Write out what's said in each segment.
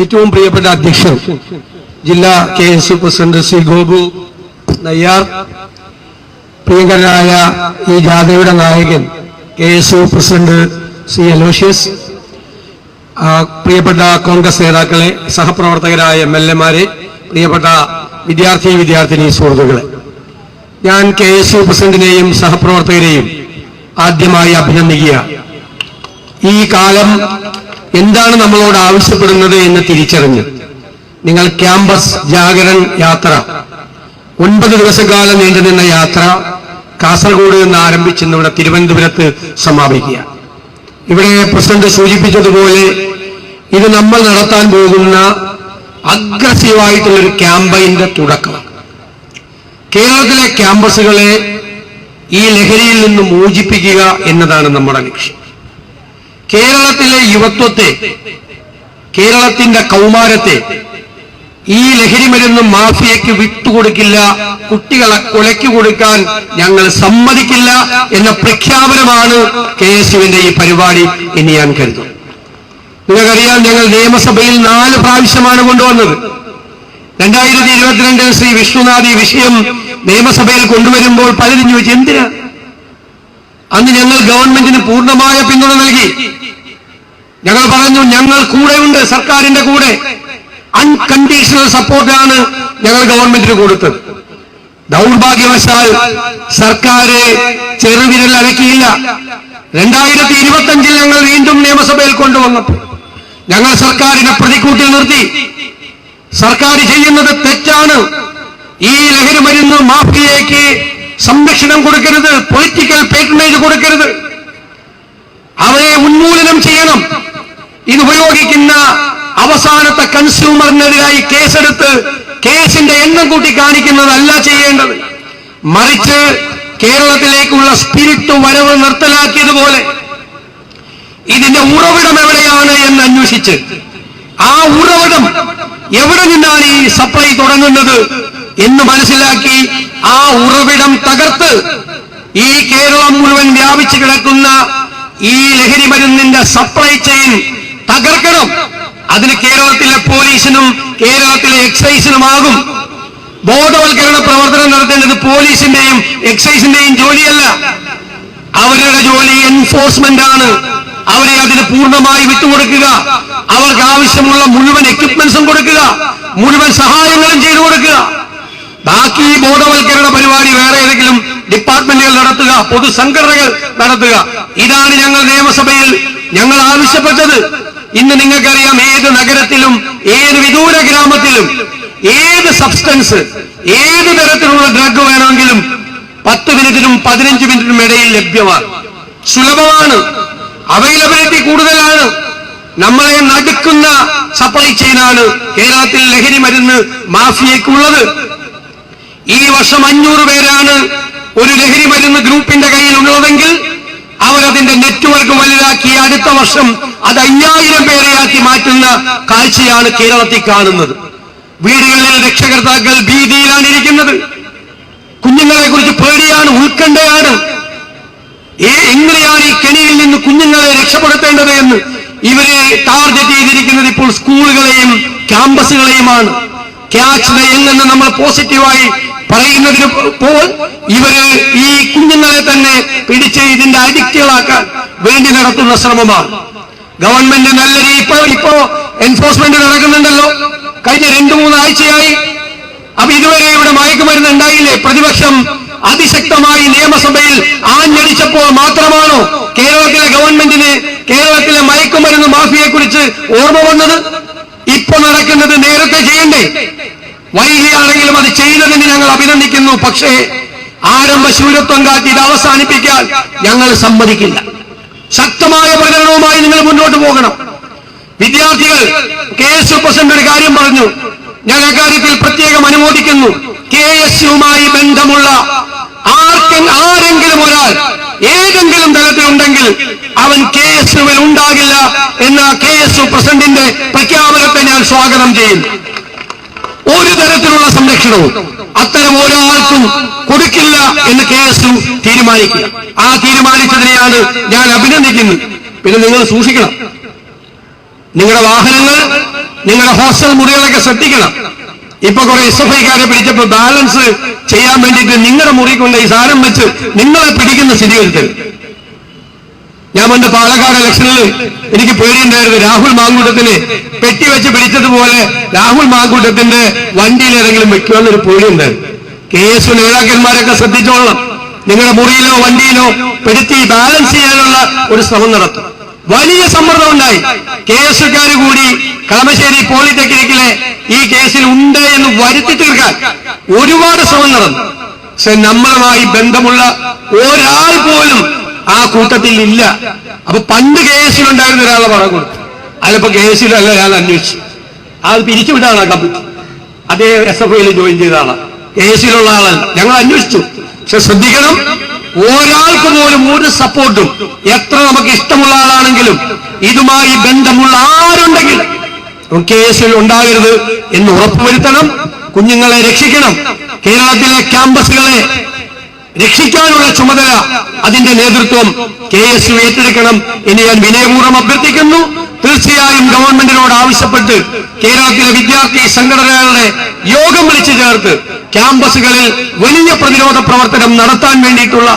ഏറ്റവും പ്രിയപ്പെട്ട അധ്യക്ഷൻ ജില്ലാ K S U president Shri Gopu Nayyar പ്രിയങ്കരനായ ഈ ജാഥയുടെ നായകൻ K S U president Shri Aloysius പ്രിയപ്പെട്ട കോൺഗ്രസ് നേതാക്കളെ സഹപ്രവർത്തകരായ എം എൽ എമാരെ പ്രിയപ്പെട്ട വിദ്യാർത്ഥി വിദ്യാർത്ഥിനി സുഹൃത്തുക്കളെ ഞാൻ കെ എസ് യു പ്രസിഡന്റിനെയും സഹപ്രവർത്തകരെയും ആദ്യമായി അഭിനന്ദിക്കുക. ഈ കാലം എന്താണ് നമ്മളോട് ആവശ്യപ്പെടുന്നത് എന്ന് തിരിച്ചറിഞ്ഞ്. നിങ്ങൾ ക്യാമ്പസ് ജാഗരൺ യാത്ര. ഒൻപത് ദിവസക്കാലം നീണ്ടുനിന്ന യാത്ര കാസർഗോഡ് നിന്ന് ആരംഭിച്ച് ഇവിടെ തിരുവനന്തപുരത്ത് സമാപിക്കുക. ഇവിടെ പ്രസിഡന്റ് സൂചിപ്പിച്ചതുപോലെ ഇത് നമ്മൾ നടത്താൻ പോകുന്ന അഗ്രസീവായിട്ടുള്ളൊരു ക്യാമ്പയിന്റെ തുടക്കം. കേരളത്തിലെ ക്യാമ്പസുകളെ ഈ ലഹരിയിൽ നിന്ന് മോചിപ്പിക്കുക എന്നതാണ് നമ്മുടെ ലക്ഷ്യം. കേരളത്തിലെ യുവത്വത്തെ കേരളത്തിന്റെ കൗമാരത്തെ ഈ ലഹരി മരുന്ന് മാഫിയയ്ക്ക് വിട്ടുകൊടുക്കില്ല കുട്ടികളെ കൊലയ്ക്ക് കൊടുക്കാൻ ഞങ്ങൾ സമ്മതിക്കില്ല എന്ന പ്രഖ്യാപനമാണ് കെ എസ് യുവിന്റെ ഈ പരിപാടി എന്ന് ഞാൻ കരുതും. നിങ്ങൾക്കറിയാം ഞങ്ങൾ നിയമസഭയിൽ നാല് പ്രാവശ്യമാണ് കൊണ്ടുവന്നത്. രണ്ടായിരത്തി ഇരുപത്തിരണ്ടിൽ ശ്രീ വിഷ്ണുനാഥ് ഈ വിഷയം നിയമസഭയിൽ കൊണ്ടുവരുമ്പോൾ പലരും ചോദിച്ചു എന്തിനാ? അന്ന് ഞങ്ങൾ ഗവൺമെന്റിന് പൂർണമായ പിന്തുണ നൽകി. ഞങ്ങൾ പറഞ്ഞു ഞങ്ങൾ കൂടെയുണ്ട് സർക്കാരിന്റെ കൂടെ. അൺകണ്ടീഷണൽ സപ്പോർട്ടാണ് ഞങ്ങൾ ഗവൺമെന്റിന് കൊടുത്തത്. ദൗർഭാഗ്യവശാൽ സർക്കാർ ചെറുവിരൽ അനക്കിയില്ല രണ്ടായിരത്തി ഇരുപത്തഞ്ചിൽ ഞങ്ങൾ വീണ്ടും നിയമസഭയിൽ കൊണ്ടുവന്നപ്പോൾ ഞങ്ങൾ സർക്കാരിനെ പ്രതിക്കൂട്ടിൽ നിർത്തി. സർക്കാർ ചെയ്യുന്നത് തെറ്റാണ്. ഈ ലഹരി മരുന്ന് മാഫിയയ്ക്ക് സംരക്ഷണം കൊടുക്കരുത് പൊളിറ്റിക്കൽ പേറ്റനേജ് കൊടുക്കരുത്. അവയെ ഉന്മൂലനം ചെയ്യണം. ഇത് ഉപയോഗിക്കുന്ന അവസാനത്തെ കൺസ്യൂമറിനെതിരായി കേസെടുത്ത് കേസിന്റെ എണ്ണം കൂട്ടി കാണിക്കുന്നതല്ല ചെയ്യേണ്ടത്. മറിച്ച് കേരളത്തിലേക്കുള്ള സ്പിരിറ്റ് വരവ് നിർത്തലാക്കിയതുപോലെ ഇതിന്റെ ഉറവിടം എവിടെയാണ് എന്ന് അന്വേഷിച്ച് ആ ഉറവിടം എവിടെ നിന്നാണ് ഈ സപ്ലൈ തുടങ്ങുന്നത് എന്ന് മനസ്സിലാക്കി ആ ഉറവിടം തകർത്ത് ഈ കേരളം മുഴുവൻ വ്യാപിച്ചു കിടക്കുന്ന ഈ ലഹരി മരുന്നിന്റെ സപ്ലൈ ചെയിൻ തകർക്കണം. അതിന് കേരളത്തിലെ പോലീസിനും കേരളത്തിലെ എക്സൈസിനുമാകും ബോധവൽക്കരണ പ്രവർത്തനം നടത്തേണ്ടത് പോലീസിന്റെയും എക്സൈസിന്റെയും ജോലിയല്ല. അവരുടെ ജോലി എൻഫോഴ്സ്മെന്റ് ആണ്. അവരെ അതിന് പൂർണമായി വിട്ടുകൊടുക്കുക. അവർക്ക് ആവശ്യമുള്ള മുഴുവൻ എക്യുപ്മെന്റ്സും കൊടുക്കുക. മുഴുവൻ സഹായങ്ങളും ചെയ്തു കൊടുക്കുക ബാക്കി ബോധവൽക്കരണ പരിപാടി വേറെ ഏതെങ്കിലും ഡിപ്പാർട്ട്മെന്റുകൾ നടത്തുക പൊതുസംഘടനകൾ നടത്തുക. ഇതാണ് ഞങ്ങൾ നിയമസഭയിൽ ഞങ്ങൾ ആവശ്യപ്പെട്ടത്. ഇന്ന് നിങ്ങൾക്കറിയാം ഏത് നഗരത്തിലും ഏത് വിദൂര ഗ്രാമത്തിലും ഏത് സബ്സ്റ്റൻസ് ഏത് തരത്തിലുള്ള ഡ്രഗ് വേണമെങ്കിലും പത്ത് മിനിറ്റിനും പതിനഞ്ച് മിനിറ്റിനും ഇടയിൽ ലഭ്യമാണ്. സുലഭമാണ്. അവൈലബിലിറ്റി കൂടുതലാണ്. നമ്മളെ നടുക്കുന്ന സപ്ലൈ ചെയിനാണ് കേരളത്തിൽ ലഹരി മരുന്ന് മാഫിയക്കുള്ളത് ഈ വർഷം അഞ്ഞൂറ് പേരാണ് ഒരു ലഹരി മരുന്ന് ഗ്രൂപ്പിന്റെ കയ്യിൽ ഉള്ളതെങ്കിൽ അവരതിന്റെ നെറ്റ്വർക്ക് വലുതാക്കി അടുത്ത വർഷം അത് അയ്യായിരം പേരെയാക്കി മാറ്റുന്ന കാഴ്ചയാണ് കേരളത്തിൽ കാണുന്നത്. വീടുകളിൽ രക്ഷകർത്താക്കൾ ഭീതിയിലാണ് ഇരിക്കുന്നത്. കുഞ്ഞുങ്ങളെ കുറിച്ച് പേടിയാണ് ഉത്കണ്ഠയാണ്. എങ്ങനെയാണ് ഈ കെണിയിൽ നിന്ന് കുഞ്ഞുങ്ങളെ രക്ഷപ്പെടുത്തേണ്ടത് എന്ന് ഇവരെ ടാർഗറ്റ് ചെയ്തിരിക്കുന്നത് ഇപ്പോൾ സ്കൂളുകളെയും ക്യാമ്പസുകളെയുമാണ്. ക്യാച്ച് ദ എന്ന് നമ്മൾ പോസിറ്റീവായി പറയുന്നതിന് ഇവർ ഈ കുഞ്ഞുങ്ങളെ തന്നെ പിടിച്ച് ഇതിന്റെ അഡിക്റ്റുകളാക്കാൻ വേണ്ടി നടത്തുന്ന ശ്രമമാണ്. ഗവൺമെന്റ് നല്ല രീതി ഇപ്പൊ ഇപ്പോ എൻഫോഴ്സ്മെന്റ് നടക്കുന്നുണ്ടല്ലോ. കഴിഞ്ഞ രണ്ടു മൂന്നാഴ്ചയായി. അപ്പൊ ഇതുവരെ ഇവിടെ മയക്കുമരുന്ന് ഉണ്ടായില്ലേ? പ്രതിപക്ഷം അതിശക്തമായി നിയമസഭയിൽ ആഞ്ഞടിച്ചപ്പോൾ മാത്രമാണോ കേരളത്തിലെ ഗവൺമെന്റിന് കേരളത്തിലെ മയക്കുമരുന്ന് മാഫിയെ കുറിച്ച് ഓർമ്മ വന്നത്? ഇപ്പൊ നടക്കുന്നത് നേരത്തെ ചെയ്യണ്ടേ? വൈകിയാണെങ്കിലും അത് ചെയ്തതിന് ഞങ്ങൾ അഭിനന്ദിക്കുന്നു. പക്ഷേ ആരംഭ ശൂരത്വം കാട്ടി ഇത് അവസാനിപ്പിക്കാൻ ഞങ്ങൾ സമ്മതിക്കില്ല. ശക്തമായ പ്രകടനവുമായി നിങ്ങൾ മുന്നോട്ട് പോകണം. വിദ്യാർത്ഥികൾ കെ എസ് യു പ്രസിഡന്റ് ഒരു കാര്യം പറഞ്ഞു. ഞാൻ അക്കാര്യത്തിൽ പ്രത്യേകം അനുമോദിക്കുന്നു. കെ എസ് യുമായി ബന്ധമുള്ള ആർക്കും ആരെങ്കിലും ഒരാൾ ഏതെങ്കിലും തലത്തിലുണ്ടെങ്കിൽ അവൻ കെ എസ് യുവിൽ ഉണ്ടാകില്ല എന്ന കെ എസ് യു പ്രസിഡന്റിന്റെ പ്രഖ്യാപനത്തെ ഞാൻ സ്വാഗതം ചെയ്യുന്നു. ഒരു തരത്തിലുള്ള സംരക്ഷണവും അത്തരം ഒരാൾക്കും കൊടുക്കില്ല എന്ന് കെ എസ് യു തീരുമാനിക്കുക. ആ തീരുമാനിച്ചതിനെയാണ് ഞാൻ അഭിനന്ദിക്കുന്നത് പിന്നെ നിങ്ങൾ സൂക്ഷിക്കണം. നിങ്ങളുടെ വാഹനങ്ങൾ നിങ്ങളുടെ ഹോസ്റ്റൽ മുറികളൊക്കെ ശ്രദ്ധിക്കണം. ഇപ്പൊ കുറെ എസ് എഫ് ഐക്കാരെ പിടിച്ചപ്പോ ബാലൻസ് ചെയ്യാൻ വേണ്ടിയിട്ട് നിങ്ങളുടെ മുറി കൊണ്ട് ഈ സാധനം വെച്ച് നിങ്ങളെ പിടിക്കുന്ന സ്ഥിതി വരുത്തരുത്. ഞാൻ പണ്ട് പാലക്കാട് ഇലക്ഷനിൽ എനിക്ക് പേടിയുണ്ടായിരുന്നു. രാഹുൽ മാങ്കൂട്ടത്തിന് പെട്ടി വെച്ച് പിടിച്ചതുപോലെ രാഹുൽ മാങ്കൂട്ടത്തിന്റെ വണ്ടിയിൽ ഏതെങ്കിലും വെക്കുമെന്നൊരു പേടിയുണ്ടായിരുന്നു കെ എസ് നേതാക്കന്മാരൊക്കെ ശ്രദ്ധിച്ചോളണം. നിങ്ങളുടെ മുറിയിലോ വണ്ടിയിലോ പെടുത്തി ബാലൻസ് ചെയ്യാനുള്ള ഒരു ശ്രമം നടത്തും. വലിയ സമ്മർദ്ദം ഉണ്ടായി. കെ എസുകാർ കൂടി കളമശ്ശേരി പോളിടെക്നിക്കിലെ ഈ കേസിൽ ഉണ്ട് എന്ന് വരുത്തി തീർക്കാൻ ഒരുപാട് ശ്രമം നടന്നു. പക്ഷെ നമ്മളുമായി ബന്ധമുള്ള ഒരാൾ പോലും ആ കൂട്ടത്തിൽ ഇല്ല. അപ്പൊ പണ്ട് കെ എസിലുണ്ടായിരുന്ന ഒരാളെ പണം കൊടുത്തു. അതിലിപ്പോ കെ എസിലല്ല ഞാൻ അന്വേഷിച്ചു. അത് പിരിച്ചുവിട്ടാണ് കമ്മിറ്റി. അതേ എസ് എഫ് ഐയിൽ ജോയിൻ ചെയ്ത ആളാണ് കെ എസിലുള്ള ആളല്ല. ഞങ്ങൾ അന്വേഷിച്ചു. പക്ഷെ ശ്രദ്ധിക്കണം ഒരാൾക്ക് പോലും ഒരു സപ്പോർട്ടും എത്ര നമുക്ക് ഇഷ്ടമുള്ള ആളാണെങ്കിലും ഇതുമായി ബന്ധമുള്ള ആരുണ്ടെങ്കിൽ കേസിൽ ഉണ്ടാകരുത് എന്ന് ഉറപ്പുവരുത്തണം. കുഞ്ഞുങ്ങളെ രക്ഷിക്കണം. കേരളത്തിലെ ക്യാമ്പസുകളെ രക്ഷിക്കാനുള്ള ചുമതല അതിന്റെ നേതൃത്വം കെ എസ് യു ഏറ്റെടുക്കണം എന്ന് ഞാൻ വിനയപൂർവം അഭ്യർത്ഥിക്കുന്നു. തീർച്ചയായും ഗവൺമെന്റിനോട് ആവശ്യപ്പെട്ട് കേരളത്തിലെ വിദ്യാർത്ഥി സംഘടനകളുടെ യോഗം വിളിച്ചു ചേർത്ത് ക്യാമ്പസുകളിൽ വലിയ പ്രതിരോധ പ്രവർത്തനം നടത്താൻ വേണ്ടിയിട്ടുള്ള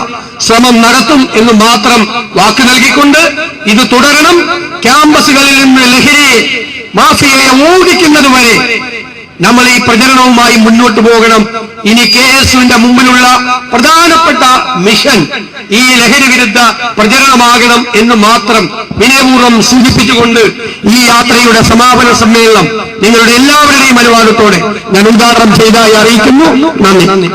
ശ്രമം നടത്തും എന്ന് മാത്രം വാക്ക് നൽകിക്കൊണ്ട് ഇത് തുടരണം. ക്യാമ്പസുകളിൽ നിന്ന് ലഹരിയെ മാഫിയയെ ഓടിക്കുന്നത് വരെ നമ്മൾ ഈ പ്രചരണവുമായി മുന്നോട്ട് പോകണം. ഇനി കെ എസുവിന്റെ മുമ്പിലുള്ള പ്രധാനപ്പെട്ട മിഷൻ ഈ ലഹരി വിരുദ്ധ പ്രചരണമാകണം എന്ന് മാത്രം വിനയപൂർവം സൂചിപ്പിച്ചുകൊണ്ട് ഈ യാത്രയുടെ സമാപന സമ്മേളനം നിങ്ങളുടെ എല്ലാവരുടെയും അനുവാദത്തോടെ ഞാൻ ഉദ്ഘാടനം ചെയ്തതായി അറിയിക്കുന്നു. നന്ദി.